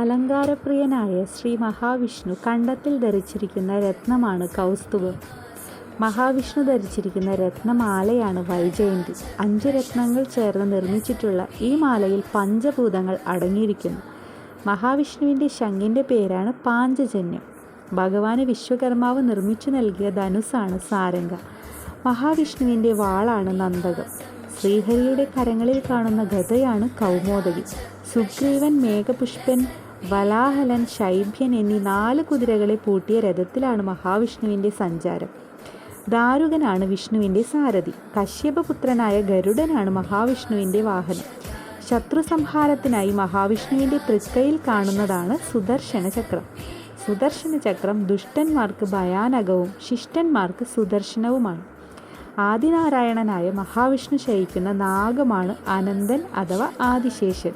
അലങ്കാരപ്രിയനായ ശ്രീ മഹാവിഷ്ണു കണ്ടത്തിൽ ധരിച്ചിരിക്കുന്ന രത്നമാണ് കൗസ്തുവ് മഹാവിഷ്ണു ധരിച്ചിരിക്കുന്ന രത്നമാലയാണ് വൈജയന്തി. അഞ്ച് രത്നങ്ങൾ ചേർന്ന് നിർമ്മിച്ചിട്ടുള്ള ഈ മാലയിൽ പഞ്ചഭൂതങ്ങൾ അടങ്ങിയിരിക്കുന്നു. മഹാവിഷ്ണുവിന്റെ ശംഖിന്റെ പേരാണ് പാഞ്ചജന്യം. ഭഗവാന് വിശ്വകർമാവ് നിർമ്മിച്ചു നൽകിയ ധനുസാണ് സാരംഗ. മഹാവിഷ്ണുവിന്റെ വാളാണ് നന്ദകം. ശ്രീഹരിയുടെ കരങ്ങളിൽ കാണുന്ന ഗതയാണ് കൗമോദകി. സുഗ്രീവൻ മേഘപുഷ്പൻ വലാഹലൻ ശൈഭ്യൻ എന്നീ നാല് കുതിരകളെ പൂട്ടിയ രഥത്തിലാണ് മഹാവിഷ്ണുവിന്റെ സഞ്ചാരം. ദാരുകനാണ് വിഷ്ണുവിന്റെ സാരഥി. കശ്യപപുത്രനായ ഗരുഡനാണ് മഹാവിഷ്ണുവിന്റെ വാഹനം. ശത്രുസംഹാരത്തിനായി മഹാവിഷ്ണുവിന്റെ തൃക്കയിൽ കാണുന്നതാണ് സുദർശന ചക്രം. സുദർശന ചക്രം ദുഷ്ടന്മാർക്ക് ഭയാനകവും ശിഷ്ടന്മാർക്ക് സുദർശനവുമാണ്. ആദിനാരായണനായ മഹാവിഷ്ണു ശയിക്കുന്ന നാഗമാണ് അനന്തൻ അഥവാ ആദിശേഷൻ.